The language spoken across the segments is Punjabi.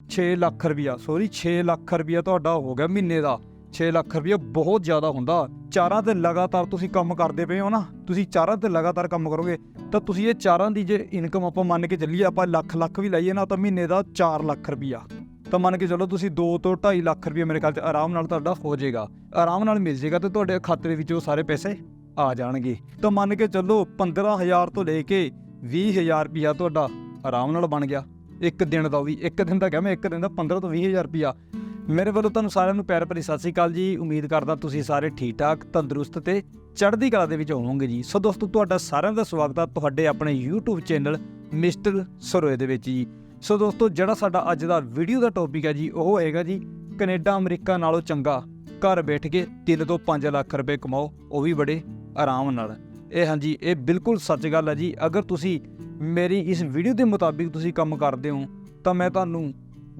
6 ਲੱਖ ਰੁਪਇਆ ਸੋਰੀ 6 ਲੱਖ ਰੁਪਇਆ ਤੁਹਾਡਾ ਹੋ ਗਿਆ ਮਹੀਨੇ ਦਾ। 6 ਲੱਖ ਰੁਪਇਆ ਬਹੁਤ ਜ਼ਿਆਦਾ ਹੁੰਦਾ। ਚਾਰਾਂ ਤੇ ਲਗਾਤਾਰ ਤੁਸੀਂ ਕੰਮ ਕਰਦੇ ਪਏ ਹੋ ਨਾ, ਤੁਸੀਂ ਚਾਰਾਂ ਤੇ ਲਗਾਤਾਰ ਕੰਮ ਕਰੋਗੇ, ਤਾਂ ਤੁਸੀਂ ਇਹ ਚਾਰਾਂ ਦੀ ਜੇ ਇਨਕਮ ਆਪਾਂ ਮੰਨ ਕੇ ਚੱਲੀਏ, ਆਪਾਂ ਲੱਖ ਲੱਖ ਵੀ ਲਾਈਏ ਨਾ, ਤਾਂ ਮਹੀਨੇ ਦਾ 4 ਲੱਖ ਰੁਪਇਆ ਤਾਂ ਮੰਨ ਕੇ ਚੱਲੋ ਤੁਸੀਂ 2 ਤੋਂ 2.5 ਲੱਖ ਰੁਪਏ ਮੇਰੇ ਖਿਆਲ 'ਚ ਆਰਾਮ ਨਾਲ ਤੁਹਾਡਾ ਹੋ ਜਾਏਗਾ। ਆਰਾਮ ਨਾਲ ਮਿਲ ਜਾਏਗਾ ਤੇ ਤੁਹਾਡੇ ਖਾਤੇ ਵਿੱਚ ਉਹ ਸਾਰੇ ਪੈਸੇ ਆ ਜਾਣਗੇ। ਤਾਂ ਮੰਨ ਕੇ ਚੱਲੋ 15000 ਤੋਂ ਲੈ ਕੇ 20000 ਰੁਪਇਆ ਤੁਹਾਡਾ ਆਰਾਮ ਨਾਲ ਬਣ ਗਿਆ। ਇੱਕ ਦਿਨ ਦਾ ਉਹ ਵੀ ਇੱਕ ਦਿਨ ਦਾ ਕਿਹਾ ਮੈਂ, ਇੱਕ ਦਿਨ ਦਾ 15 ਤੋਂ 20000 ਰੁਪਇਆ। ਮੇਰੇ ਵੱਲੋਂ ਤੁਹਾਨੂੰ ਸਾਰਿਆਂ ਨੂੰ ਪਿਆਰ ਭਰੀ ਸਤਿ ਸ੍ਰੀ ਅਕਾਲ ਜੀ। ਉਮੀਦ ਕਰਦਾ ਤੁਸੀਂ ਸਾਰੇ ਠੀਕ ਠਾਕ ਤੰਦਰੁਸਤ ਤੇ ਚੜ੍ਹਦੀ ਕਲਾ ਦੇ ਵਿੱਚ ਹੋਵੋਗੇ ਜੀ। ਸੋ ਦੋਸਤੋ, ਤੁਹਾਡਾ ਸਾਰਿਆਂ ਦਾ ਸਵਾਗਤ ਆ ਤੁਹਾਡੇ ਆਪਣੇ YouTube ਚੈਨਲ ਮਿਸਟਰ ਸਰੋਏ ਦੇ ਵਿੱਚ ਜੀ। ਸੋ ਦੋਸਤੋ, ਜਿਹੜਾ ਸਾਡਾ ਅੱਜ ਦਾ ਵੀਡੀਓ ਦਾ ਟੌਪਿਕ ਹੈ ਜੀ, ਉਹ ਹੈਗਾ ਜੀ, ਕੈਨੇਡਾ, ਅਮਰੀਕਾ ਨਾਲੋਂ ਚੰਗਾ ਘਰ ਬੈਠ ਕੇ 3 ਤੋਂ 5 ਲੱਖ ਰੁਪਏ ਕਮਾਓ, ਉਹ ਵੀ ਬੜੇ ਆਰਾਮ ਨਾਲ। ਇਹ ਹਾਂਜੀ, ਇਹ ਬਿਲਕੁਲ ਸੱਚ ਗੱਲ ਹੈ ਜੀ। ਅਗਰ ਤੁਸੀਂ ਮੇਰੀ ਇਸ ਵੀਡੀਓ ਦੇ ਮੁਤਾਬਿਕ ਤੁਸੀਂ ਕੰਮ ਕਰਦੇ ਹੋ, ਤਾਂ ਮੈਂ ਤੁਹਾਨੂੰ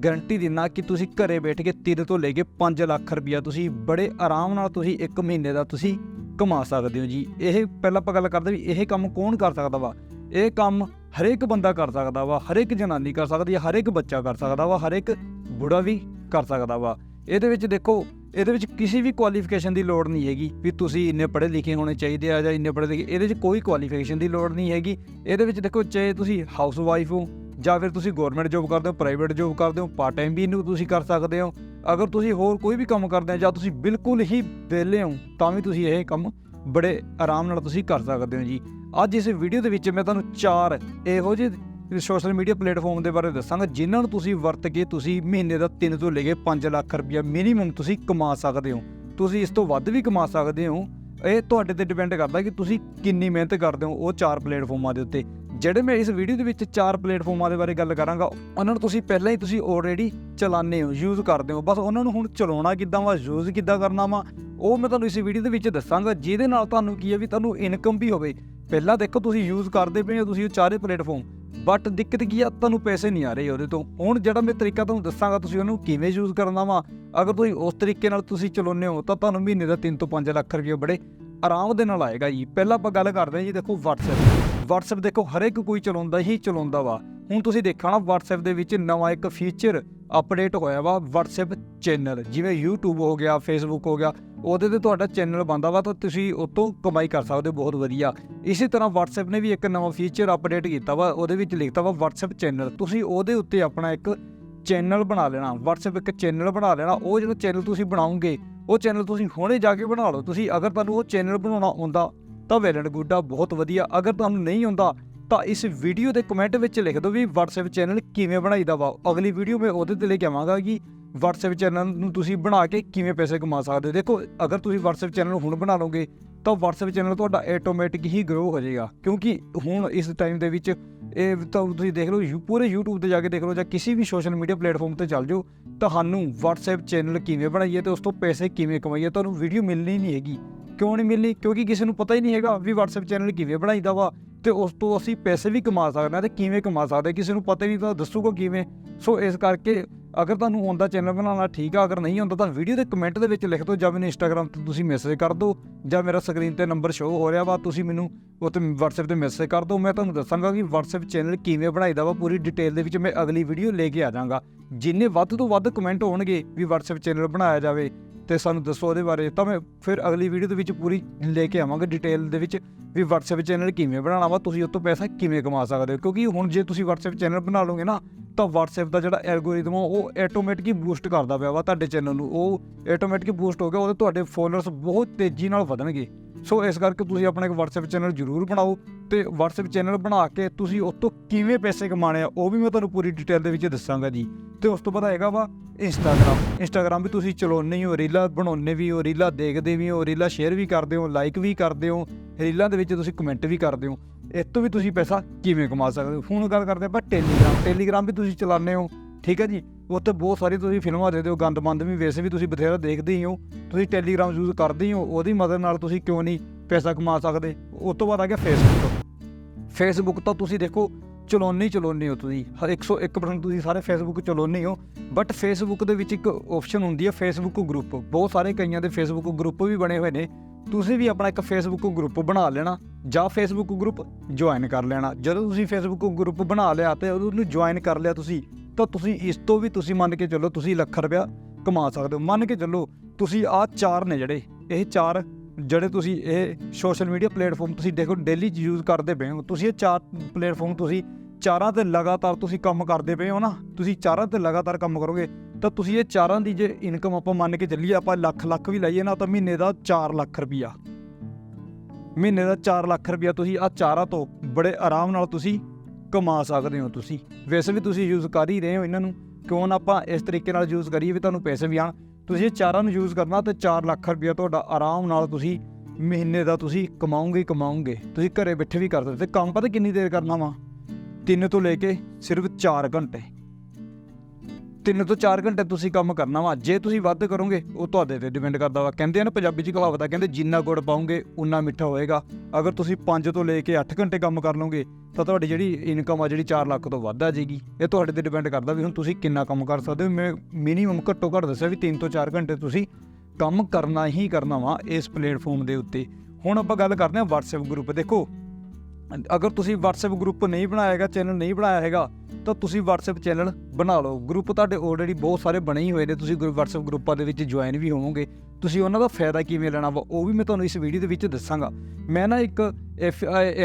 ਗਾਰੰਟੀ ਦਿੰਨਾ ਕਿ ਤੁਸੀਂ ਘਰੇ ਬੈਠ ਕੇ 3 ਤੋਂ ਲੈ ਕੇ 5 ਲੱਖ ਰੁਪਇਆ ਤੁਸੀਂ ਬੜੇ ਆਰਾਮ ਨਾਲ ਤੁਸੀਂ ਇੱਕ ਮਹੀਨੇ ਦਾ ਤੁਸੀਂ ਕਮਾ ਸਕਦੇ ਹੋ ਜੀ। ਇਹ ਪਹਿਲਾਂ ਆਪਾਂ ਗੱਲ ਕਰਦੇ ਵੀ ਇਹ ਕੰਮ ਕੌਣ ਕਰ ਸਕਦਾ ਵਾ? ਇਹ ਕੰਮ ਹਰੇਕ ਬੰਦਾ ਕਰ ਸਕਦਾ ਵਾ, ਹਰੇਕ ਜਨਾਨੀ ਕਰ ਸਕਦੀ ਹੈ, ਹਰੇਕ ਬੱਚਾ ਕਰ ਸਕਦਾ ਵਾ, ਹਰੇਕ ਬੁੜਾ ਵੀ ਕਰ ਸਕਦਾ ਵਾ। ਇਹਦੇ ਵਿੱਚ ਦੇਖੋ ਇਹਦੇ ਵਿੱਚ ਕਿਸੇ ਵੀ ਕੁਆਲੀਫਿਕੇਸ਼ਨ ਦੀ ਲੋੜ ਨਹੀਂ ਹੈਗੀ ਵੀ ਤੁਸੀਂ ਇੰਨੇ ਪੜ੍ਹੇ ਲਿਖੇ ਹੋਣੇ ਚਾਹੀਦੇ ਆ ਜਾਂ ਇੰਨੇ ਪੜ੍ਹੇ ਲਿਖੇ, ਇਹਦੇ 'ਚ ਕੋਈ ਕੁਆਲੀਫਿਕੇਸ਼ਨ ਦੀ ਲੋੜ ਨਹੀਂ ਹੈਗੀ। ਇਹਦੇ ਵਿੱਚ ਦੇਖੋ, ਚਾਹੇ ਤੁਸੀਂ ਹਾਊਸ ਵਾਈਫ ਹੋ ਜਾਂ ਫਿਰ ਤੁਸੀਂ ਗਵਰਨਮੈਂਟ ਜੋਬ ਕਰਦੇ ਹੋ ਪ੍ਰਾਈਵੇਟ ਜੋਬ ਕਰਦੇ ਹੋ ਪਾਰਟ ਟਾਈਮ ਵੀ ਇਹਨੂੰ ਤੁਸੀਂ ਕਰ ਸਕਦੇ ਹੋ। ਅਗਰ ਤੁਸੀਂ ਹੋਰ ਕੋਈ ਵੀ ਕੰਮ ਕਰਦੇ ਹੋ ਜਾਂ ਤੁਸੀਂ ਬਿਲਕੁਲ ਹੀ ਵਿਹਲੇ ਹੋ, ਤਾਂ ਵੀ ਤੁਸੀਂ ਇਹ ਕੰਮ ਬੜੇ ਆਰਾਮ ਨਾਲ ਤੁਸੀਂ ਕਰ ਸਕਦੇ ਹੋ ਜੀ। ਅੱਜ ਇਸ ਵੀਡੀਓ ਦੇ ਵਿੱਚ ਮੈਂ ਤੁਹਾਨੂੰ ਚਾਰ ਇਹੋ ਜਿਹੇ ਸੋਸ਼ਲ ਮੀਡੀਆ ਪਲੇਟਫਾਰਮ ਦੇ ਬਾਰੇ ਦੱਸਾਂਗਾ, ਜਿਨ੍ਹਾਂ ਨੂੰ ਤੁਸੀਂ ਵਰਤ ਕੇ ਤੁਸੀਂ ਮਹੀਨੇ ਦਾ 3 ਤੋਂ ਲੈ ਕੇ 5 ਲੱਖ ਰੁਪਇਆ ਮਿਨੀਮਮ ਤੁਸੀਂ ਕਮਾ ਸਕਦੇ ਹੋ। ਤੁਸੀਂ ਇਸ ਤੋਂ ਵੱਧ ਵੀ ਕਮਾ ਸਕਦੇ ਹੋ। ਇਹ ਤੁਹਾਡੇ ਤੇ ਡਿਪੈਂਡ ਕਰਦਾ ਕਿ ਤੁਸੀਂ ਕਿੰਨੀ ਮਿਹਨਤ ਕਰਦੇ ਹੋ ਉਹ ਚਾਰ ਪਲੇਟਫਾਰਮਾਂ ਦੇ ਉੱਤੇ। ਜਿਹੜੇ ਮੈਂ ਇਸ ਵੀਡੀਓ ਦੇ ਵਿੱਚ ਚਾਰ ਪਲੇਟਫਾਰਮਾਂ ਦੇ ਬਾਰੇ ਗੱਲ ਕਰਾਂਗਾ, ਉਹਨਾਂ ਨੂੰ ਤੁਸੀਂ ਪਹਿਲਾਂ ਹੀ ਤੁਸੀਂ ਆਲਰੇਡੀ ਚਲਾਉਂਦੇ ਹੋ ਯੂਜ਼ ਕਰਦੇ ਹੋ। ਬਸ ਉਹਨਾਂ ਨੂੰ ਹੁਣ ਚਲਾਉਣਾ ਕਿੱਦਾਂ ਵਾ ਯੂਜ਼ ਕਿੱਦਾਂ ਕਰਨਾ ਵਾ, ਉਹ ਮੈਂ ਤੁਹਾਨੂੰ ਇਸ ਵੀਡੀਓ ਦੇ ਵਿੱਚ ਦੱਸਾਂਗਾ। ਜਿਹਦੇ ਨਾਲ ਤੁਹਾਨੂੰ ਕੀ ਹੈ ਵੀ ਤੁਹਾਨੂੰ ਇਨਕਮ ਵੀ ਹੋਵੇ। ਪਹਿਲਾਂ ਦੇਖੋ ਤੁਸੀਂ ਯੂਜ਼ ਕਰਦੇ ਪਏ ਹੋ, ਤੁਸੀਂ ਉਹ ਚਾਰੇ ਪਲੇਟਫਾਰਮ ਬਟ ਦਿੱਕਤ ਕੀ ਆ? ਤੁਹਾਨੂੰ ਪੈਸੇ ਨਹੀਂ ਆ ਰਹੇ ਉਹਦੇ ਤੋਂ। ਹੁਣ ਜਿਹੜਾ ਮੈਂ ਤਰੀਕਾ ਤੁਹਾਨੂੰ ਦੱਸਾਂਗਾ, ਤੁਸੀਂ ਉਹਨੂੰ ਕਿਵੇਂ ਯੂਜ਼ ਕਰਨਾ ਵਾ? ਅਗਰ ਤੁਸੀਂ ਉਸ ਤਰੀਕੇ ਨਾਲ ਤੁਸੀਂ ਚਲਾਉਂਦੇ ਹੋ, ਤਾਂ ਤੁਹਾਨੂੰ ਮਹੀਨੇ ਦਾ 3 ਤੋਂ 5 ਲੱਖ ਰੁਪਏ ਬੜੇ ਆਰਾਮ ਦੇ ਨਾਲ ਆਏਗਾ ਜੀ। ਪਹਿਲਾਂ ਆਪਾਂ ਗੱਲ ਕਰਦੇ ਹਾਂ ਜੀ, ਦੇਖੋ WhatsApp WhatsApp ਦੇਖੋ ਹਰ ਇੱਕ ਕੋਈ ਚਲਾਉਂਦਾ ਹੀ ਚਲਾਉਂਦਾ ਵਾ। ਹੁਣ ਤੁਸੀਂ ਦੇਖਣਾ, WhatsApp ਦੇ ਵਿੱਚ ਨਵਾਂ ਇੱਕ ਫੀਚਰ ਅਪਡੇਟ ਹੋਇਆ ਵਾ, WhatsApp ਚੈਨਲ ਜਿਵੇਂ YouTube ਹੋ ਗਿਆ, Facebook ਹੋ ਗਿਆ, ਉਹਦੇ ਤੇ ਤੁਹਾਡਾ ਚੈਨਲ ਬੰਦਾ ਵਾ, ਤਾਂ ਤੁਸੀਂ ਉਤੋਂ ਕਮਾਈ ਕਰ ਸਕਦੇ ਹੋ, ਬਹੁਤ ਵਧੀਆ। ਇਸੇ ਤਰ੍ਹਾਂ WhatsApp ਨੇ ਵੀ ਇੱਕ ਨਵਾਂ ਫੀਚਰ ਅਪਡੇਟ ਕੀਤਾ ਵਾ, ਉਹਦੇ ਵਿੱਚ ਲਿਖਤਾ ਵਾ WhatsApp ਚੈਨਲ ਤੁਸੀਂ ਉਹਦੇ ਉੱਤੇ ਆਪਣਾ ਇੱਕ ਚੈਨਲ ਬਣਾ ਲੈਣਾ, WhatsApp ਇੱਕ ਚੈਨਲ ਬਣਾ ਲੈਣਾ, ਉਹ ਜਦੋਂ ਚੈਨਲ ਤੁਸੀਂ ਬਣਾਉਂਗੇ ਉਹ ਚੈਨਲ ਤੁਸੀਂ ਹੁਣੇ ਜਾ ਕੇ ਬਣਾ ਲਓ। ਤੁਸੀਂ ਅਗਰ ਤੁਹਾਨੂੰ ਉਹ ਚੈਨਲ ਬਣਾਉਣਾ ਆਉਂਦਾ ਤਾਂ ਵੈਲ ਗੁੱਡਾ ਬਹੁਤ ਵਧੀਆ। ਅਗਰ ਤੁਹਾਨੂੰ ਨਹੀਂ ਆਉਂਦਾ ਤਾਂ ਇਸ ਵੀਡੀਓ ਦੇ ਕਮੈਂਟ ਵਿੱਚ ਲਿਖ ਦਿਓ ਵੀ WhatsApp ਚੈਨਲ ਕਿਵੇਂ ਬਣਾਈਦਾ ਵਾ। ਅਗਲੀ ਵੀਡੀਓ ਮੈਂ ਉਹਦੇ ਤੇ ਲੈ ਕੇ ਆਵਾਂਗਾ ਕਿ WhatsApp ਚੈਨਲ ਨੂੰ ਤੁਸੀਂ ਬਣਾ ਕੇ ਕਿਵੇਂ ਪੈਸੇ ਕਮਾ ਸਕਦੇ ਹੋ। ਦੇਖੋ, ਅਗਰ ਤੁਸੀਂ WhatsApp ਚੈਨਲ ਹੁਣ ਬਣਾ ਲਓਗੇ, ਤਾਂ WhatsApp ਚੈਨਲ ਤੁਹਾਡਾ ਆਟੋਮੈਟਿਕ ਹੀ ਗਰੋ ਹੋ ਜਾਏਗਾ। ਕਿਉਂਕਿ ਹੁਣ ਇਸ ਟਾਈਮ ਦੇ ਵਿੱਚ ਇਹ ਤਾਂ ਤੁਸੀਂ ਦੇਖ ਲਓ, ਯੂ- ਪੂਰੇ YouTube ਤੇ ਜਾ ਕੇ ਦੇਖ ਲਓ ਜਾਂ ਕਿਸੇ ਵੀ ਸੋਸ਼ਲ ਮੀਡੀਆ ਪਲੇਟਫਾਰਮ ਤੇ ਚੱਲ ਜਾਓ ਤੁਹਾਨੂੰ WhatsApp ਚੈਨਲ ਕਿਵੇਂ ਬਣਾਈਏ ਤੇ ਉਸ ਤੋਂ ਪੈਸੇ ਕਿਵੇਂ ਕਮਾਈਏ, ਤੁਹਾਨੂੰ ਵੀਡੀਓ ਮਿਲਣੀ ਨਹੀਂ ਹੈਗੀ। ਕਿਉਂ ਨਹੀਂ ਮਿਲਣੀ? ਕਿਉਂਕਿ ਕਿਸੇ ਨੂੰ ਪਤਾ ਹੀ ਨਹੀਂ ਹੈਗਾ ਵੀ WhatsApp ਚੈਨਲ ਕਿਵੇਂ ਬਣਾਈਦਾ ਵਾ ਤੇ ਉਸ ਤੋਂ ਅਸੀਂ ਪੈਸੇ ਵੀ ਕਮਾ ਸਕਦੇ ਹਾਂ ਤੇ ਕਿਵੇਂ ਕਮਾ ਸਕਦੇ ਕਿਸੇ ਨੂੰ ਪਤਾ ਹੀ ਨਹੀਂ ਤਾਂ ਦੱਸੂਗਾ ਕਿਵੇਂ। ਸੋ ਇਸ ਕਰਕੇ ਅਗਰ ਤੁਹਾਨੂੰ ਆਉਂਦਾ ਚੈਨਲ ਬਣਾਉਣਾ ਠੀਕ ਆ, ਅਗਰ ਨਹੀਂ ਆਉਂਦਾ ਤਾਂ ਵੀਡੀਓ ਦੇ ਕਮੈਂਟ ਦੇ ਵਿੱਚ ਲਿਖ ਦਿਓ ਜਾਂ ਮੈਨੂੰ ਇੰਸਟਾਗ੍ਰam ਤੇ ਤੁਸੀਂ ਮੈਸੇਜ ਕਰ ਦਿਓ ਜਾਂ ਮੇਰਾ ਸਕਰੀਨ ਤੇ ਨੰਬਰ ਸ਼ੋਅ ਹੋ ਰਿਹਾ ਵਾ, ਤੁਸੀਂ ਮੈਨੂੰ ਉਹ ਤੇ WhatsApp ਤੇ ਮੈਸੇਜ ਕਰ ਦਿਓ। ਮੈਂ ਤੁਹਾਨੂੰ ਦੱਸਾਂਗਾ ਕਿ WhatsApp ਚੈਨਲ ਕਿਵੇਂ ਬਣਾਈਦਾ ਵਾ, ਪੂਰੀ ਡਿਟੇਲ ਦੇ ਵਿੱਚ ਮੈਂ ਅਗਲੀ ਵੀਡੀਓ ਲੈ ਕੇ ਆ ਜਾਵਾਂਗਾ। ਜਿੰਨੇ ਵੱਧ ਤੋਂ ਵੱਧ ਕਮੈਂਟ ਹੋਣਗੇ ਵੀ WhatsApp ਚੈਨਲ ਬਣਾਇਆ ਜਾਵੇ ਤੇ ਸਾਨੂੰ ਦੱਸੋ ਉਹਦੇ ਬਾਰੇ। ਤਾਂ ਮੈਂ ਫਿਰ ਅਗਲੀ ਵੀਡੀਓ ਦੇ ਵਿੱਚ ਪੂਰੀ ਲੈ ਕੇ ਆਵਾਂਗਾ ਡਿਟੇਲ ਦੇ ਵਿੱਚ ਵੀ WhatsApp ਚੈਨਲ ਕਿਵੇਂ ਬਣਾਉਣਾ ਵਾ, ਤੁਸੀਂ ਉਹ ਤੋਂ ਪੈਸਾ ਕਿਵੇਂ ਕਮਾ ਸਕਦੇ ਹੋ? ਕਿਉਂਕਿ ਹੁਣ ਜੇ ਤੁਸੀਂ WhatsApp ਚੈਨਲ ਬਣਾ ਲਓਗੇ ਨਾ, ਤਾਂ WhatsApp ਦਾ ਜਿਹੜਾ ਐਲਗੋਰਿਦਮ ਆ, ਉਹ ਆਟੋਮੈਟਿਕ ਬੂਸਟ ਕਰਦਾ ਪਿਆ ਵਾ ਤੁਹਾਡੇ ਚੈਨਲ ਨੂੰ। ਉਹ ਆਟੋਮੈਟਿਕ ਬੂਸਟ ਹੋ ਗਿਆ, ਉਹਦੇ ਤੁਹਾਡੇ ਫੋਲੋਅਰਸ ਬਹੁਤ ਤੇਜ਼ੀ ਨਾਲ ਵਧਣਗੇ। ਸੋ ਇਸ ਕਰਕੇ ਤੁਸੀਂ ਆਪਣਾ ਇੱਕ WhatsApp ਚੈਨਲ ਜ਼ਰੂਰ ਬਣਾਓ ਤੇ WhatsApp ਚੈਨਲ ਬਣਾ ਕੇ ਤੁਸੀਂ ਉਸ ਤੋਂ ਕਿਵੇਂ ਪੈਸੇ ਕਮਾਣੇ ਆ, ਉਹ ਵੀ ਮੈਂ ਤੁਹਾਨੂੰ ਪੂਰੀ ਡਿਟੇਲ ਦੇ ਵਿੱਚ ਦੱਸਾਂਗਾ ਜੀ। ਤੇ ਉਸ ਤੋਂ ਬਾਅਦ ਹੈਗਾ ਵਾ ਇੰਸਟਾਗ੍ਰam ਇੰਸਟਾਗ੍ਰam ਵੀ ਤੁਸੀਂ ਚਲਾਉਂਦੇ ਹੋ ਰੀਲਾਂ ਬਣਾਉਂਦੇ ਵੀ ਹੋ, ਰੀਲਾਂ ਦੇਖਦੇ ਵੀ ਹੋ, ਰੀਲਾਂ ਸ਼ੇਅਰ ਵੀ ਕਰਦੇ ਹੋ ਲਾਈਕ ਵੀ ਕਰਦੇ ਹੋ, ਰੀਲਾਂ ਦੇ ਵਿੱਚ ਤੁਸੀਂ ਕਮੈਂਟ ਵੀ ਕਰਦੇ ਹੋ। ਇਸ ਤੋਂ ਵੀ ਤੁਸੀਂ ਪੈਸਾ ਕਿਵੇਂ ਕਮਾ ਸਕਦੇ ਹੋ? ਹੁਣ ਗੱਲ ਕਰਦੇ ਆਪਾਂ ਟੈਲੀਗ੍ਰਾਮ ਟੈਲੀਗ੍ਰਾਮ ਵੀ ਤੁਸੀਂ ਚਲਾਉਂਦੇ ਹੋ, ਠੀਕ ਹੈ ਜੀ? ਉੱਥੇ ਬਹੁਤ ਸਾਰੀ ਤੁਸੀਂ ਫਿਲਮਾਂ ਦੇਖਦੇ ਹੋ ਗੰਦ ਮੰਦ ਵੀ, ਵੈਸੇ ਵੀ ਤੁਸੀਂ ਬਥੇਰਾ ਦੇਖਦੇ ਹੀ ਹੋ। ਤੁਸੀਂ ਟੈਲੀਗ੍ਰਾਮ ਯੂਜ਼ ਕਰਦੇ ਹੀ ਹੋ, ਉਹਦੀ ਮਦਦ ਨਾਲ ਤੁਸੀਂ ਕਿਉਂ ਨਹੀਂ ਪੈਸਾ ਕਮਾ ਸਕਦੇ? ਉਸ ਤੋਂ ਬਾਅਦ ਆ ਗਿਆ ਫੇਸਬੁੱਕ ਫੇਸਬੁੱਕ ਤਾਂ ਤੁਸੀਂ ਦੇਖੋ, ਚਲਾਉਂਦੇ ਹੀ ਚਲਾਉਂਦੇ ਹੋ ਤੁਸੀਂ। ਹਰ 101% ਤੁਸੀਂ ਸਾਰੇ ਫੇਸਬੁੱਕ ਚਲਾਉਂਦੇ ਹੋ। ਬਟ ਫੇਸਬੁੱਕ ਦੇ ਵਿੱਚ ਇੱਕ ਆਪਸ਼ਨ ਹੁੰਦੀ ਹੈ ਫੇਸਬੁੱਕ ਗਰੁੱਪ ਬਹੁਤ ਸਾਰੇ ਕਈਆਂ ਦੇ ਫੇਸਬੁੱਕ ਗਰੁੱਪ ਵੀ ਬਣੇ ਹੋਏ ਨੇ। ਤੁਸੀਂ ਵੀ ਆਪਣਾ ਇੱਕ ਫੇਸਬੁੱਕ ਗਰੁੱਪ ਬਣਾ ਲੈਣਾ, ਜਾਂ ਫੇਸਬੁੱਕ ਗਰੁੱਪ ਜੁਆਇਨ ਕਰ ਲੈਣਾ। ਜਦੋਂ ਤੁਸੀਂ ਫੇਸਬੁੱਕ ਗਰੁੱਪ ਬਣਾ ਲਿਆ ਤੇ ਉਹਨੂੰ ਜੁਆਇਨ ਕਰ ਲਿਆ ਤੁਸੀਂ ਤਾਂ ਤੁਸੀਂ ਇਸ ਤੋਂ ਵੀ ਤੁਸੀਂ ਮੰਨ ਕੇ ਚੱਲੋ ਤੁਸੀਂ ਲੱਖ ਰੁਪਇਆ ਕਮਾ ਸਕਦੇ ਹੋ। ਮੰਨ ਕੇ ਚੱਲੋ ਤੁਸੀਂ ਆਹ ਚਾਰ ਨੇ ਜਿਹੜੇ, ਇਹ ਚਾਰ ਜਿਹੜੇ ਤੁਸੀਂ ਇਹ ਸੋਸ਼ਲ ਮੀਡੀਆ ਪਲੇਟਫਾਰਮ ਤੁਸੀਂ ਦੇਖੋ ਡੇਲੀ ਯੂਜ਼ ਕਰਦੇ ਪਏ ਹੋ। ਤੁਸੀਂ ਇਹ ਚਾਰ ਪਲੇਟਫਾਰਮ ਤੁਸੀਂ ਚਾਰਾਂ ਤੇ ਲਗਾਤਾਰ ਤੁਸੀਂ ਕੰਮ ਕਰਦੇ ਪਏ ਹੋ ਨਾ, ਤੁਸੀਂ ਚਾਰਾਂ ਤੇ ਲਗਾਤਾਰ ਕੰਮ ਕਰੋਗੇ, ਤਾਂ ਤੁਸੀਂ ਇਹ ਚਾਰਾਂ ਦੀ ਜੇ ਇਨਕਮ ਆਪਾਂ ਮੰਨ ਕੇ ਚੱਲੀਏ ਆਪਾਂ ਲੱਖ ਲੱਖ ਵੀ ਲਾਈਏ ਨਾ ਤਾਂ ਮਹੀਨੇ ਦਾ 4 ਲੱਖ ਰੁਪਈਆ ਮਹੀਨੇ ਦਾ 4 ਲੱਖ ਰੁਪਈਆ ਤੁਸੀਂ ਆ ਚਾਰਾਂ ਤੋਂ ਬੜੇ ਆਰਾਮ ਨਾਲ ਤੁਸੀਂ ਕਮਾ ਸਕਦੇ ਹੋ ਤੁਸੀਂ। ਵੈਸੇ ਵੀ ਤੁਸੀਂ ਯੂਜ਼ ਕਰ ਹੀ ਰਹੇ ਹੋ ਇਹਨਾਂ ਨੂੰ। ਕਿਉਂ ਨਾ ਆਪਾਂ ਇਸ ਤਰੀਕੇ ਨਾਲ ਯੂਜ਼ ਕਰੀਏ ਵੀ ਤੁਹਾਨੂੰ ਪੈਸੇ ਵੀ ਆਣ ਤੁਸੀਂ ਇਹ ਚਾਰਾਂ ਨੂੰ ਯੂਜ਼ ਕਰਨਾ ਤੇ 4 ਲੱਖ ਰੁਪਈਆ ਤੁਹਾਡਾ ਆਰਾਮ ਨਾਲ ਤੁਸੀਂ ਮਹੀਨੇ ਦਾ ਤੁਸੀਂ ਕਮਾਉਂਗੇ ਹੀ ਕਮਾਉਂਗੇ ਤੁਸੀਂ ਘਰੇ ਬੈਠੇ ਵੀ ਕਰ ਸਕਦੇ ਤੇ ਕੰਮ ਪਤਾ ਕਿੰਨੀ ਦੇਰ ਕਰਨਾ ਵਾ? 3 ਤੋਂ ਲੈ ਕੇ ਸਿਰਫ 4 ਘੰਟੇ। ਤਿੰਨ ਤੋਂ 4 ਘੰਟੇ ਤੁਸੀਂ ਕੰਮ ਕਰਨਾ ਵਾ। ਜੇ ਤੁਸੀਂ ਵੱਧ ਕਰੋਗੇ, ਉਹ ਤੁਹਾਡੇ ਤੇ ਡਿਪੈਂਡ ਕਰਦਾ ਵਾ। ਕਹਿੰਦੇ ਆ ਨਾ, ਪੰਜਾਬੀ 'ਚ ਕਹਾਵਤ ਆ, ਕਹਿੰਦੇ ਜਿੰਨਾ ਗੁੜ ਪਾਉਂਗੇ ਉਨਾ ਮਿੱਠਾ ਹੋਏਗਾ। ਅਗਰ ਤੁਸੀਂ 5 ਤੋਂ ਲੈ ਕੇ 8 ਘੰਟੇ ਕੰਮ ਕਰ ਲਓਗੇ, ਤਾਂ ਤੁਹਾਡੀ ਜਿਹੜੀ ਇਨਕਮ ਆ, ਜਿਹੜੀ 4 ਲੱਖ ਤੋਂ ਵੱਧ ਆ ਜਾਏਗੀ। ਇਹ ਤੁਹਾਡੇ ਤੇ ਡਿਪੈਂਡ ਕਰਦਾ ਵੀ ਹੁਣ ਤੁਸੀਂ ਕਿੰਨਾ ਕੰਮ ਕਰ ਸਕਦੇ ਹੋ। ਮੈਂ ਮਿਨੀਮਮ ਘੱਟੋ ਘੱਟ ਦੱਸਿਆ ਵੀ 3 ਤੋਂ 4 ਘੰਟੇ ਤੁਸੀਂ ਕੰਮ ਕਰਨਾ ਹੀ ਕਰਨਾ ਵਾ ਇਸ ਪਲੇਟਫਾਰਮ ਦੇ ਉੱਤੇ। ਹੁਣ ਆਪਾਂ ਗੱਲ ਕਰਦੇ ਹਾਂ WhatsApp ਗਰੁੱਪ ਦੇਖੋ। ਅਗਰ ਤੁਸੀਂ WhatsApp ਗਰੁੱਪ ਨਹੀਂ ਬਣਾਇਆ ਹੈਗਾ ਚੈਨਲ ਨਹੀਂ ਬਣਾਇਆ ਹੈਗਾ, ਤਾਂ ਤੁਸੀਂ WhatsApp ਚੈਨਲ ਬਣਾ ਲਓ। ਗਰੁੱਪ ਤੁਹਾਡੇ ਆਲਰੇਡੀ ਬਹੁਤ ਸਾਰੇ ਬਣੇ ਹੀ ਹੋਏ ਨੇ। ਤੁਸੀਂ ਗਰੁੱਪ WhatsApp ਗਰੁੱਪਾਂ ਦੇ ਵਿੱਚ ਜੁਆਇਨ ਵੀ ਹੋਵੋਗੇ। ਤੁਸੀਂ ਉਹਨਾਂ ਦਾ ਫਾਇਦਾ ਕਿਵੇਂ ਲੈਣਾ ਵਾ, ਉਹ ਵੀ ਮੈਂ ਤੁਹਾਨੂੰ ਇਸ ਵੀਡੀਓ ਦੇ ਵਿੱਚ ਦੱਸਾਂਗਾ। ਮੈਂ ਨਾ ਇੱਕ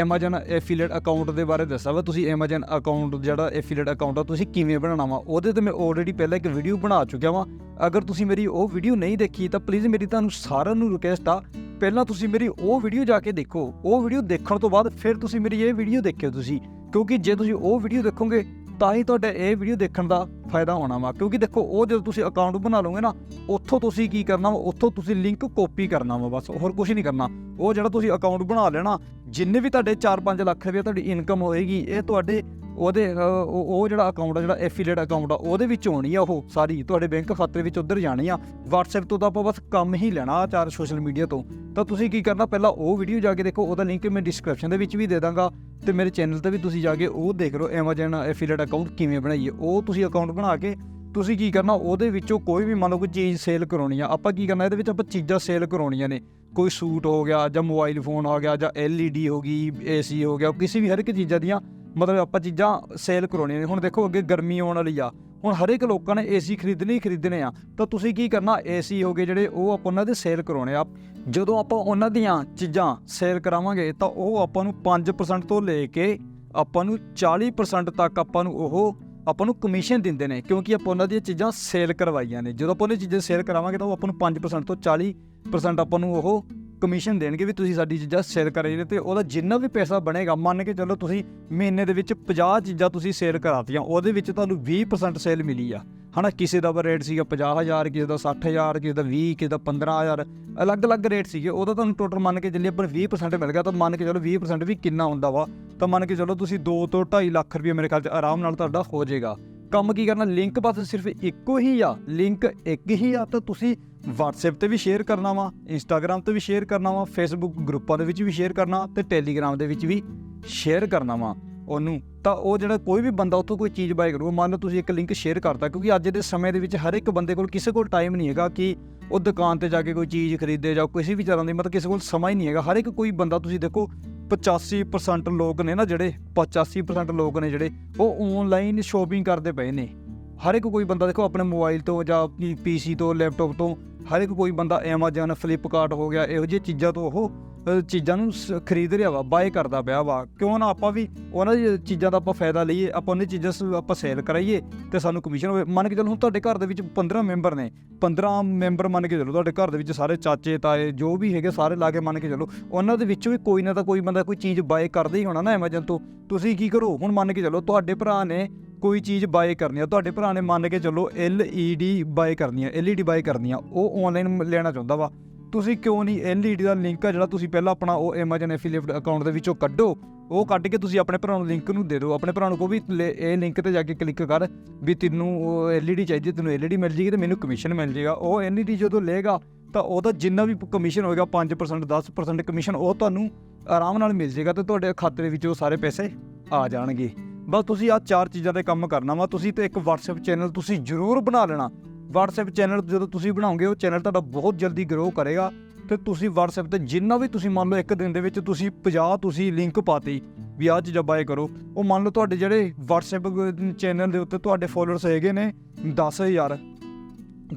Amazon ਐਫੀਲੀਏਟ ਅਕਾਊਂਟ ਦੇ ਬਾਰੇ ਦੱਸਾਂ ਵਾ। ਤੁਸੀਂ Amazon ਅਕਾਊਂਟ ਜਿਹੜਾ ਐਫੀਲੀਏਟ ਅਕਾਊਂਟ ਆ, ਤੁਸੀਂ ਕਿਵੇਂ ਬਣਾਉਣਾ ਵਾ, ਉਹਦੇ ਤੇ ਮੈਂ ਆਲਰੇਡੀ ਪਹਿਲਾਂ ਇੱਕ ਵੀਡੀਓ ਬਣਾ ਚੁੱਕਿਆ ਵਾਂ। ਅਗਰ ਤੁਸੀਂ ਮੇਰੀ ਉਹ ਵੀਡੀਓ ਨਹੀਂ ਦੇਖੀ, ਤਾਂ ਪਲੀਜ਼ ਮੇਰੀ ਤੁਹਾਨੂੰ ਸਾਰਿਆਂ ਨੂੰ ਰਿਕੁਐਸਟ ਆ ਪਹਿਲਾਂ ਤੁਸੀਂ ਮੇਰੀ ਉਹ ਵੀਡੀਓ ਜਾ ਕੇ ਦੇਖੋ। ਉਹ ਵੀਡੀਓ ਦੇਖਣ ਤੋਂ ਬਾਅਦ ਫਿਰ ਤੁਸੀਂ ਮੇਰੀ ਇਹ ਵੀਡੀਓ ਦੇਖਿਓ ਤੁਸੀਂ। ਕਿਉਂਕਿ ਜੇ ਤੁਸੀਂ ਉਹ ਵੀਡੀਓ ਦੇਖੋਗੇ, ਤਾਂ ਹੀ ਤੁਹਾਡਾ ਇਹ ਵੀਡੀਓ ਦੇਖਣ ਦਾ ਫਾਇਦਾ ਹੋਣਾ ਵਾ। ਕਿਉਂਕਿ ਦੇਖੋ, ਉਹ ਜਦੋਂ ਤੁਸੀਂ ਅਕਾਊਂਟ ਬਣਾ ਲਓਗੇ ਨਾ, ਉੱਥੋਂ ਤੁਸੀਂ ਕੀ ਕਰਨਾ ਵਾ? ਉੱਥੋਂ ਤੁਸੀਂ ਲਿੰਕ ਕਾਪੀ ਕਰਨਾ ਵਾ ਬਸ, ਹੋਰ ਕੁਝ ਨਹੀਂ ਕਰਨਾ। ਉਹ ਜਿਹੜਾ ਤੁਸੀਂ ਅਕਾਊਂਟ ਬਣਾ ਲੈਣਾ, ਜਿੰਨੇ ਵੀ ਤੁਹਾਡੇ 4-5 ਲੱਖ ਰੁਪਏ ਤੁਹਾਡੀ ਇਨਕਮ ਹੋਏਗੀ, ਇਹ ਤੁਹਾਡੇ ਉਹਦੇ ਉਹ ਜਿਹੜਾ ਅਕਾਊਂਟ ਆ, ਜਿਹੜਾ ਐਫੀਲੀਏਟ ਅਕਾਊਂਟ ਆ, ਉਹਦੇ ਵਿੱਚ ਹੋਣੀ ਆ ਉਹ ਸਾਰੀ। ਤੁਹਾਡੇ ਬੈਂਕ ਖਾਤੇ ਵਿੱਚ ਉੱਧਰ ਜਾਣੀ ਆ। WhatsApp ਤੋਂ ਤਾਂ ਆਪਾਂ ਬਸ ਕੰਮ ਹੀ ਲੈਣਾ ਆ ਚਾਰ ਸੋਸ਼ਲ ਮੀਡੀਆ ਤੋਂ। ਤਾਂ ਤੁਸੀਂ ਕੀ ਕਰਨਾ? ਪਹਿਲਾਂ ਉਹ ਵੀਡੀਓ ਜਾ ਕੇ ਦੇਖੋ, ਉਹਦਾ ਲਿੰਕ ਮੈਂ ਡਿਸਕ੍ਰਿਪਸ਼ਨ ਦੇ ਵਿੱਚ ਵੀ ਦੇ ਦਾਂਗਾ। ਤੇ ਮੇਰੇ ਚੈਨਲ ਤੇ ਵੀ ਤੁਸੀਂ ਜਾ ਕੇ ਉਹ ਦੇਖ ਲਓ, Amazon ਐਫੀਲੀਏਟ ਅਕਾਊਂਟ ਕਿਵੇਂ ਬਣਾਈਏ। ਉਹ ਤੁਸੀਂ ਅਕਾਊਂਟ ਬਣਾ ਕੇ ਤੁਸੀਂ ਕੀ ਕਰਨਾ? ਉਹਦੇ ਵਿੱਚੋਂ ਕੋਈ ਵੀ ਮੰਨ ਲਓ ਕੋਈ ਚੀਜ਼ ਸੇਲ ਕਰਾਉਣੀ ਆ, ਆਪਾਂ ਕੀ ਕਰਨਾ? ਇਹਦੇ ਵਿੱਚ ਆਪਾਂ ਚੀਜ਼ਾਂ ਸੇਲ ਕਰਾਉਣੀਆਂ ਨੇ। ਕੋਈ ਸੂਟ ਹੋ ਗਿਆ ਜਾਂ ਮੋਬਾਈਲ ਫੋਨ ਆ ਗਿਆ ਜਾਂ LED ਹੋ ਗਈ, AC ਹੋ ਗਿਆ, ਕਿਸੇ ਵੀ ਹਰ ਇੱਕ ਚੀਜ਼ਾਂ ਦੀਆਂ ਮਤਲਬ ਆਪਾਂ ਚੀਜ਼ਾਂ ਸੇਲ ਕਰਾਉਣੀਆਂ ਨੇ। ਹੁਣ ਦੇਖੋ ਅੱਗੇ ਗਰਮੀ ਆਉਣ ਵਾਲੀ ਆ। ਹੁਣ ਹਰ ਇੱਕ ਲੋਕਾਂ ਨੇ ਏਸੀ ਖਰੀਦਣੇ ਹੀ ਖਰੀਦਣੇ ਆ। ਤਾਂ ਤੁਸੀਂ ਕੀ ਕਰਨਾ? ਏਸੀ ਹੋਗੇ ਜਿਹੜੇ, ਉਹ ਆਪਾਂ ਉਹਨਾਂ ਦੇ ਸੇਲ ਕਰਾਉਣੇ ਆ। ਜਦੋਂ ਆਪਾਂ ਉਹਨਾਂ ਦੀਆਂ ਚੀਜ਼ਾਂ ਸੇਲ ਕਰਾਵਾਂਗੇ, ਤਾਂ ਉਹ ਆਪਾਂ ਨੂੰ 5% ਤੋਂ ਲੈ ਕੇ ਆਪਾਂ ਨੂੰ 40% ਤੱਕ ਆਪਾਂ ਨੂੰ ਉਹ, ਆਪਾਂ ਨੂੰ ਕਮਿਸ਼ਨ ਦਿੰਦੇ ਨੇ। ਕਿਉਂਕਿ ਆਪਾਂ ਉਹਨਾਂ ਦੀਆਂ ਚੀਜ਼ਾਂ ਸੇਲ ਕਰਵਾਈਆਂ ਨੇ। ਜਦੋਂ ਆਪਾਂ ਉਹ ਚੀਜ਼ਾਂ ਸੇਲ ਕਰਾਵਾਂਗੇ, ਤਾਂ ਉਹ ਆਪਾਂ ਨੂੰ 5% ਤੋਂ 40% ਆਪਾਂ ਨੂੰ ਉਹ ਕਮਿਸ਼ਨ ਦੇਣਗੇ ਵੀ ਤੁਸੀਂ ਸਾਡੀ ਚੀਜ਼ਾਂ ਸੇਲ ਕਰ ਨੇ ਤੇ ਉਹਦਾ ਜਿੰਨਾ ਵੀ ਪੈਸਾ ਬਣੇਗਾ, ਮੰਨ ਕੇ ਚੱਲੋ ਤੁਸੀਂ ਮਹੀਨੇ ਦੇ ਵਿੱਚ 50 ਚੀਜ਼ਾਂ ਤੁਸੀਂ ਸੇਲ ਕਰਾਤੀਆਂ, ਉਹਦੇ ਵਿੱਚ ਤੁਹਾਨੂੰ 20% ਸੇਲ ਮਿਲੀ ਆ। ਹਨਾ, ਕਿਸੇ ਦਾ ਰੇਟ ਸੀਗਾ 50000 ਕਿਸੇ ਦਾ 60000 ਕਿਸੇ ਦਾ 20 ਕਿਸੇ ਦਾ 15000 ਅਲੱਗ-ਅਲੱਗ ਰੇਟ ਸੀਗੇ, ਉਹਦਾ ਤੁਹਾਨੂੰ ਟੋਟਲ ਮੰਨ ਕੇ ਚੱਲੀਏ ਪਰ 20% ਮਿਲ ਗਿਆ, ਤਾਂ ਮੰਨ ਕੇ ਚਲੋ 20% ਵੀ ਕਿੰਨਾ ਹੁੰਦਾ ਵਾ? ਤਾਂ ਮੰਨ ਕੇ ਚਲੋ ਤੁਸੀਂ 2 ਤੋਂ 2.5 ਲੱਖ ਰੁਪਏ ਮੇਰੇ ਖਿਆਲ 'ਚ ਆਰਾਮ ਨਾਲ ਤੁਹਾਡਾ ਹੋ ਜਾਏਗਾ। ਕੰਮ ਕੀ ਕਰਨਾ? ਲਿੰਕ ਬਸ ਸਿਰਫ ਇੱਕੋ ਹੀ ਆ। ਲਿੰਕ ਇੱਕ ਹੀ ਆ ਤਾਂ ਤੁਸੀਂ WhatsApp ਤੇ ਵੀ ਸ਼ੇਅਰ ਕਰਨਾ ਵਾ, Instagram ਤੇ ਵੀ ਸ਼ੇਅਰ ਕਰਨਾ ਵਾ, Facebook ਗਰੁੱਪਾਂ ਦੇ ਵਿੱਚ ਵੀ ਸ਼ੇਅਰ ਕਰਨਾ ਤੇ Telegram ਦੇ ਵਿੱਚ ਵੀ ਸ਼ੇਅਰ ਕਰਨਾ ਵਾ। ਉਹਨੂੰ ਤਾਂ ਉਹ ਜਿਹੜਾ ਕੋਈ ਵੀ ਬੰਦਾ ਉੱਥੋਂ ਕੋਈ ਚੀਜ਼ ਬਾਏ ਕਰੂਗਾ, ਮੰਨ ਲਓ ਤੁਸੀਂ ਇੱਕ ਲਿੰਕ ਸ਼ੇਅਰ ਕਰਤਾ, ਕਿਉਂਕਿ ਅੱਜ ਦੇ ਸਮੇਂ ਦੇ ਵਿੱਚ ਹਰ ਇੱਕ ਬੰਦੇ ਕੋਲ ਕਿਸੇ ਕੋਲ ਟਾਈਮ ਨਹੀਂ ਹੈਗਾ ਕਿ ਉਹ ਦੁਕਾਨ ਤੇ ਜਾ ਕੇ ਕੋਈ ਚੀਜ਼ ਖਰੀਦੇ ਜਾਂ ਕਿਸੇ ਵੀ ਤਰ੍ਹਾਂ ਦੀ ਮਤਲਬ ਕਿਸੇ ਕੋਲ ਸਮਾਂ ਹੀ ਨਹੀਂ ਹੈਗਾ। ਹਰ ਇੱਕ ਕੋਈ ਬੰਦਾ ਤੁਸੀਂ ਦੇਖੋ 85% ਲੋਕ ਨੇ ਨਾ ਜਿਹੜੇ 85% ਲੋਕ ਨੇ ਜਿਹੜੇ, ਉਹ ਆਨਲਾਈਨ ਸ਼ੋਪਿੰਗ ਕਰਦੇ ਪਏ ਨੇ। ਹਰ ਇੱਕ ਕੋਈ ਬੰਦਾ ਦੇਖੋ ਆਪਣੇ ਮੋਬਾਈਲ ਤੋਂ ਜਾਂ ਪੀਸੀ ਤੋਂ ਲੈਪਟਾਪ ਤੋਂ, ਹਰ ਇੱਕ ਕੋਈ ਬੰਦਾ Amazon ਫਲਿੱਪਕਾਰਟ ਹੋ ਗਿਆ, ਇਹੋ ਜਿਹੀ ਚੀਜ਼ਾਂ ਤੋਂ ਉਹ ਚੀਜ਼ਾਂ ਨੂੰ ਸ- ਖਰੀਦ ਰਿਹਾ ਵਾ ਬਾਏ ਕਰਦਾ ਪਿਆ ਵਾ। ਕਿਉਂ ਨਾ ਆਪਾਂ ਵੀ ਉਹਨਾਂ ਦੀ ਚੀਜ਼ਾਂ ਦਾ ਆਪਾਂ ਫਾਇਦਾ ਲਈਏ, ਆਪਾਂ ਉਹਨਾਂ ਚੀਜ਼ਾਂ ਸ- ਆਪਾਂ ਸੇਲ ਕਰਾਈਏ ਤੇ ਸਾਨੂੰ ਕਮਿਸ਼ਨ ਹੋਵੇ। ਮੰਨ ਕੇ ਚੱਲੋ ਹੁਣ ਤੁਹਾਡੇ ਘਰ ਦੇ ਵਿੱਚ 15 ਮੈਂਬਰ ਨੇ 15 ਮੈਂਬਰ ਮੰਨ ਕੇ ਚੱਲੋ ਤੁਹਾਡੇ ਘਰ ਦੇ ਵਿੱਚ ਸਾਰੇ ਚਾਚੇ, ਤਾਏ, ਜੋ ਵੀ ਹੈਗੇ ਸਾਰੇ ਲਾ ਕੇ ਮੰਨ ਕੇ ਚੱਲੋ, ਉਹਨਾਂ ਦੇ ਵਿੱਚੋਂ ਵੀ ਕੋਈ ਨਾ ਤਾਂ ਕੋਈ ਬੰਦਾ ਕੋਈ ਚੀਜ਼ ਬਾਏ ਕਰਦਾ ਹੀ ਹੋਣਾ ਨਾ Amazon ਤੋਂ। ਤੁਸੀਂ ਕੀ ਕਰੋ, ਹੁਣ ਮੰਨ ਕੇ ਚੱਲੋ ਤੁਹਾਡੇ ਭਰਾ ਨੇ ਕੋਈ ਚੀਜ਼ ਬਾਏ ਕਰਨੀ ਆ, ਤੁਹਾਡੇ ਭਰਾ ਨੇ ਮੰਨ ਕੇ ਚੱਲੋ LED ਬਾਏ ਕਰਨੀ ਆ LED ਬਾਏ ਕਰਨੀ ਆ, ਉਹ ਆਨਲਾਈਨ ਲੈਣਾ ਚਾਹੁੰਦਾ ਵਾ। ਤੁਸੀਂ ਕਿਉਂ ਨਹੀਂ LED ਦਾ ਲਿੰਕ ਆ ਜਿਹੜਾ ਤੁਸੀਂ ਪਹਿਲਾਂ ਆਪਣਾ ਉਹ Amazon ਐਫੀਲੀਏਟ ਅਕਾਊਂਟ ਦੇ ਵਿੱਚੋਂ ਕੱਢੋ ਉਹ ਕੱਢ ਕੇ ਤੁਸੀਂ ਆਪਣੇ ਭਰਾ ਨੂੰ ਲਿੰਕ ਨੂੰ ਦੇ ਦਿਓ। ਆਪਣੇ ਭਰਾ ਨੂੰ ਕਹੋ ਵੀ ਲੈ- ਇਹ ਲਿੰਕ ਤੇ ਜਾ ਕੇ ਕਲਿੱਕ ਕਰ ਵੀ ਤੈਨੂੰ ਉਹ LED ਚਾਹੀਦੀ ਹੈ, ਤੈਨੂੰ LED ਮਿਲ ਜੇਗੀ ਤੇ ਮੈਨੂੰ ਕਮਿਸ਼ਨ ਮਿਲ ਜੇਗਾ। ਉਹ LED ਜਦੋਂ ਲਏਗਾ ਤਾਂ ਉਹਦਾ ਜਿੰਨਾ ਵੀ ਕਮਿਸ਼ਨ ਹੋਏਗਾ 5% 10% ਕਮਿਸ਼ਨ ਉਹ ਤੁਹਾਨੂੰ ਆਰਾਮ ਨਾਲ ਮਿਲ ਜੇਗਾ ਤੇ ਤੁਹਾਡੇ ਖਾਤੇ ਦੇ ਵਿੱਚ ਉਹ ਸਾਰੇ ਪੈਸੇ ਆ ਜਾਣਗੇ। ਬਸ ਤੁਸੀਂ ਆ ਚਾਰ ਚੀਜ਼ਾਂ ਤੇ ਕੰਮ ਕਰਨਾ ਵਾ ਤੁਸੀਂ ਤੇ ਇੱਕ WhatsApp ਚੈਨਲ ਤੁਸੀਂ ਜ਼ਰੂਰ ਬਣਾ ਲੈਣਾ। WhatsApp ਚੈਨਲ ਜਦੋਂ ਤੁਸੀਂ ਬਣਾਓਗੇ ਉਹ ਚੈਨਲ ਤੁਹਾਡਾ ਬਹੁਤ ਜਲਦੀ ਗਰੋ ਕਰੇਗਾ। ਤੇ ਤੁਸੀਂ WhatsApp ਤੇ ਜਿੰਨਾ ਵੀ ਤੁਸੀਂ ਮੰਨ ਲਓ ਇੱਕ ਦਿਨ ਦੇ ਵਿੱਚ ਤੁਸੀਂ 50 ਤੁਸੀਂ ਲਿੰਕ ਪਾਤੇ, ਵੀ ਆਹ ਚੀਜ਼ਾਂ ਬਾਏ ਕਰੋ। ਉਹ ਮੰਨ ਲਓ ਤੁਹਾਡੇ ਜਿਹੜੇ WhatsApp ਚੈਨਲ ਦੇ ਉੱਤੇ ਤੁਹਾਡੇ ਫੋਲੋਅਰਸ ਹੈਗੇ ਨੇ 10000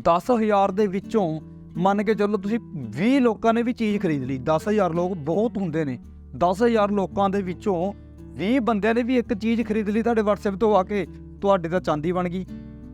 10000 ਦੇ ਵਿੱਚੋਂ ਮੰਨ ਕੇ ਚੱਲੋ ਤੁਸੀਂ 20 ਲੋਕਾਂ ਨੇ ਵੀ ਚੀਜ਼ ਖਰੀਦ ਲਈ। 10000 ਲੋਕ ਬਹੁਤ ਹੁੰਦੇ ਨੇ। 10000 ਲੋਕਾਂ ਦੇ ਵਿੱਚੋਂ 20 ਬੰਦਿਆਂ ਨੇ ਵੀ ਇੱਕ ਚੀਜ਼ ਖਰੀਦ ਲਈ ਤੁਹਾਡੇ WhatsApp ਤੋਂ ਆ ਕੇ, ਤੁਹਾਡੇ ਤਾਂ ਚਾਂਦੀ ਬਣ ਗਈ।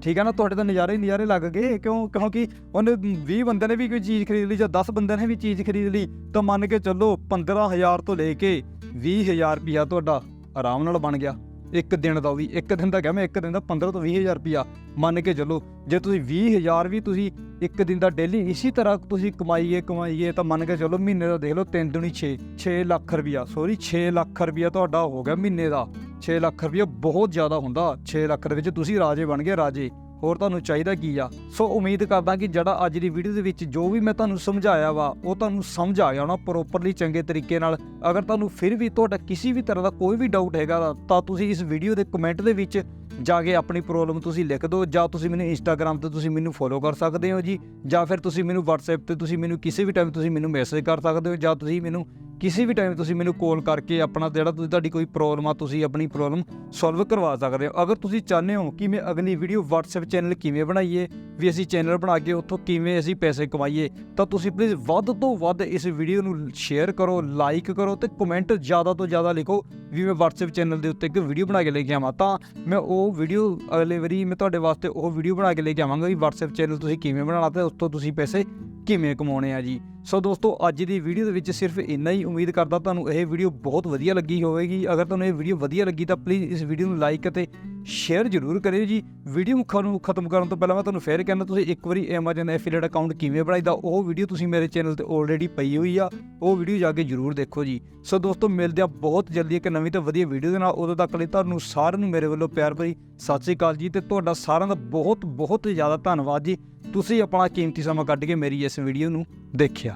ਠੀਕ ਹੈ ਨਾ, ਤੁਹਾਡੇ ਤਾਂ ਨਜ਼ਾਰੇ ਹੀ ਨਜ਼ਾਰੇ ਲੱਗ ਗਏ। ਕਿਉਂ, ਕਿਉਂਕਿ ਉਹਨੇ 20 ਬੰਦੇ ਨੇ ਵੀ ਕੋਈ ਚੀਜ਼ ਖਰੀਦ ਲਈ ਜਾਂ 10 ਬੰਦਿਆਂ ਨੇ ਵੀ ਚੀਜ਼ ਖਰੀਦ ਲਈ, ਤਾਂ ਮੰਨ ਕੇ ਚੱਲੋ 15000 ਤੋਂ ਲੈ ਕੇ 20000 ਰੁਪਿਆ ਤੁਹਾਡਾ ਆਰਾਮ ਨਾਲ ਬਣ ਗਿਆ। ਇੱਕ ਦਿਨ ਦਾ ਵੀ ਇੱਕ ਦਿਨ ਦਾ ਕਿਹਾ ਮੈਂ, ਇੱਕ ਦਿਨ ਦਾ 15 ਤੋਂ 20000 ਰੁਪਿਆ ਮੰਨ ਕੇ ਚੱਲੋ, ਜੇ ਤੁਸੀਂ 20000 ਵੀ ਤੁਸੀਂ ਇੱਕ ਦਿਨ ਦਾ ਡੇਲੀ ਇਸੇ ਤਰ੍ਹਾਂ ਤੁਸੀਂ ਕਮਾਈਏ ਕਮਾਈਏ, ਤਾਂ ਮੰਨ ਕੇ ਚੱਲੋ ਮਹੀਨੇ ਦਾ ਦੇਖ ਲਓ 3 ਦੁਨੀ 6 6 ਲੱਖ ਰੁਪਿਆ ਸੋਰੀ 6 ਲੱਖ ਰੁਪਿਆ ਤੁਹਾਡਾ ਹੋ ਗਿਆ ਮਹੀਨੇ ਦਾ। 6 ਲੱਖ ਰੁਪਿਆ ਬਹੁਤ ਜ਼ਿਆਦਾ ਹੁੰਦਾ। 6 ਲੱਖ ਦੇ ਵਿੱਚ ਤੁਸੀਂ ਰਾਜੇ ਬਣ ਗਏ, ਰਾਜੇ। ਹੋਰ ਤੁਹਾਨੂੰ ਚਾਹੀਦਾ ਕੀ ਆ? ਸੋ ਉਮੀਦ ਕਰਦਾ ਕਿ ਜਿਹੜਾ ਅੱਜ ਦੀ ਵੀਡੀਓ ਦੇ ਵਿੱਚ ਜੋ ਵੀ ਮੈਂ ਤੁਹਾਨੂੰ ਸਮਝਾਇਆ ਵਾ, ਉਹ ਤੁਹਾਨੂੰ ਸਮਝ ਆ ਗਿਆ ਹੋਣਾ ਪ੍ਰੋਪਰਲੀ ਚੰਗੇ ਤਰੀਕੇ ਨਾਲ। ਅਗਰ ਤੁਹਾਨੂੰ ਫਿਰ ਵੀ ਤੁਹਾਡਾ ਕਿਸੇ ਵੀ ਤਰ੍ਹਾਂ ਦਾ ਕੋਈ ਵੀ ਡਾਊਟ ਹੈਗਾ ਤਾਂ ਤੁਸੀਂ ਇਸ ਵੀਡੀਓ ਦੇ ਕਮੈਂਟ ਦੇ ਵਿੱਚ ਜਾ ਕੇ ਆਪਣੀ ਪ੍ਰੋਬਲਮ ਤੁਸੀਂ ਲਿਖ ਦਿਓ, ਜਾਂ ਤੁਸੀਂ ਮੈਨੂੰ ਇੰਸਟਾਗ੍ਰam ਤੇ ਤੁਸੀਂ ਮੈਨੂੰ ਫੋਲੋ ਕਰ ਸਕਦੇ ਹੋ ਜੀ, ਜਾਂ ਫਿਰ ਤੁਸੀਂ ਮੈਨੂੰ WhatsApp ਤੇ ਤੁਸੀਂ ਮੈਨੂੰ ਕਿਸੇ ਵੀ ਟਾਈਮ ਤੁਸੀਂ ਮੈਨੂੰ ਮੈਸੇਜ ਕਰ ਸਕਦੇ ਹੋ, ਜਾਂ ਤੁਸੀਂ ਮੈਨੂੰ ਕਿਸੇ ਵੀ ਟਾਈਮ ਤੁਸੀਂ ਮੈਨੂੰ ਕਾਲ ਕਰਕੇ ਆਪਣਾ ਜਿਹੜਾ ਤੁਸੀਂ ਤੁਹਾਡੀ ਕੋਈ ਪ੍ਰੋਬਲਮ ਆ, ਤੁਸੀਂ ਆਪਣੀ ਪ੍ਰੋਬਲਮ ਸੋਲਵ ਕਰਵਾ ਸਕਦੇ ਹੋ। ਅਗਰ ਤੁਸੀਂ ਚਾਹੁੰਦੇ ਹੋ ਕਿ ਮੈਂ ਅਗਲੀ ਵੀਡੀਓ WhatsApp ਚੈਨਲ ਕਿਵੇਂ ਬਣਾਈਏ, ਵੀ ਅਸੀਂ ਚੈਨਲ ਬਣਾ ਕੇ ਉੱਥੋਂ ਕਿਵੇਂ ਅਸੀਂ ਪੈਸੇ ਕਮਾਈਏ, ਤਾਂ ਤੁਸੀਂ ਪਲੀਜ਼ ਵੱਧ ਤੋਂ ਵੱਧ ਇਸ ਵੀਡੀਓ ਨੂੰ ਸ਼ੇਅਰ ਕਰੋ ਲਾਈਕ ਕਰੋ ਤੇ ਕਮੈਂਟ ਜ਼ਿਆਦਾ ਤੋਂ ਜ਼ਿਆਦਾ ਲਿਖੋ ਵੀ ਮੈਂ WhatsApp ਚੈਨਲ ਦੇ ਉੱਤੇ ਇੱਕ ਵੀਡੀਓ ਬਣਾ ਕੇ ਲੈ ਕੇ ਆਵਾਂ। ਤਾਂ ਮੈਂ ਉਹ ਵੀਡੀਓ ਅਗਲੇ ਵਾਰੀ ਮੈਂ ਤੁਹਾਡੇ ਵਾਸਤੇ ਉਹ ਵੀਡੀਓ ਬਣਾ ਕੇ ਲੈ ਕੇ ਆਵਾਂਗਾ ਵੀ WhatsApp ਚੈਨਲ ਤੁਸੀਂ ਕਿਵੇਂ ਬਣਾਉਣਾ ਤੇ ਉਸ ਤੋਂ ਤੁਸੀਂ ਪੈਸੇ ਕਿਵੇਂ ਕਮਾਉਣੇ ਆ ਜੀ। ਸੋ ਦੋਸਤੋ, ਅੱਜ ਦੀ ਵੀਡੀਓ ਦੇ ਵਿੱਚ ਸਿਰਫ ਇੰਨਾ ਹੀ ਉਮੀਦ ਕਰਦਾ ਤੁਹਾਨੂੰ ਇਹ ਵੀਡੀਓ ਬਹੁਤ ਵਧੀਆ ਲੱਗੀ ਹੋਵੇਗੀ। ਅਗਰ ਤੁਹਾਨੂੰ ਇਹ ਵੀਡੀਓ ਵਧੀਆ ਲੱਗੀ ਤਾਂ ਪਲੀਜ਼ ਇਸ ਵੀਡੀਓ ਨੂੰ ਲਾਈਕ ਅਤੇ ਸ਼ੇਅਰ ਜ਼ਰੂਰ ਕਰਿਓ ਜੀ। ਵੀਡੀਓ ਮੁੱਖਾਂ ਨੂੰ ਖਤਮ ਕਰਨ ਤੋਂ ਪਹਿਲਾਂ ਮੈਂ ਤੁਹਾਨੂੰ ਫੇਰ ਕਹਿੰਦਾ, ਤੁਸੀਂ ਇੱਕ ਵਾਰੀ Amazon ਐਫੀਲੀਏਟ ਅਕਾਊਂਟ ਕਿਵੇਂ ਬਣਾਈਦਾ, ਉਹ ਵੀਡੀਓ ਤੁਸੀਂ ਮੇਰੇ ਚੈਨਲ ਤੇ ਆਲਰੇਡੀ ਪਈ ਹੋਈ ਆ, ਉਹ ਵੀਡੀਓ ਜਾ ਕੇ ਜ਼ਰੂਰ ਦੇਖੋ ਜੀ। ਸੋ ਦੋਸਤੋ, ਮਿਲਦੇ ਆ ਬਹੁਤ ਜਲਦੀ ਇੱਕ ਨਵੀਂ ਤੇ ਵਧੀਆ ਵੀਡੀਓ ਦੇ ਨਾਲ। ਉਦੋਂ ਤੱਕ ਲਈ ਤੁਹਾਨੂੰ ਸਾਰਿਆਂ ਨੂੰ ਮੇਰੇ ਵੱਲੋਂ ਪਿਆਰ ਭਰੀ ਸਤਿ ਸ੍ਰੀ ਅਕਾਲ ਜੀ ਤੇ ਤੁਹਾਡਾ ਸਾਰਿਆਂ ਦਾ ਬਹੁਤ ਬਹੁਤ ਜ਼ਿਆਦਾ ਧੰਨਵਾਦ ਜੀ। ਤੁਸੀਂ ਆਪਣਾ ਕੀਮਤੀ ਸਮਾਂ ਕੱਢ ਕੇ ਮੇਰੀ ਇਸ ਵੀਡੀਓ ਨੂੰ ਦੇਖਿਆ।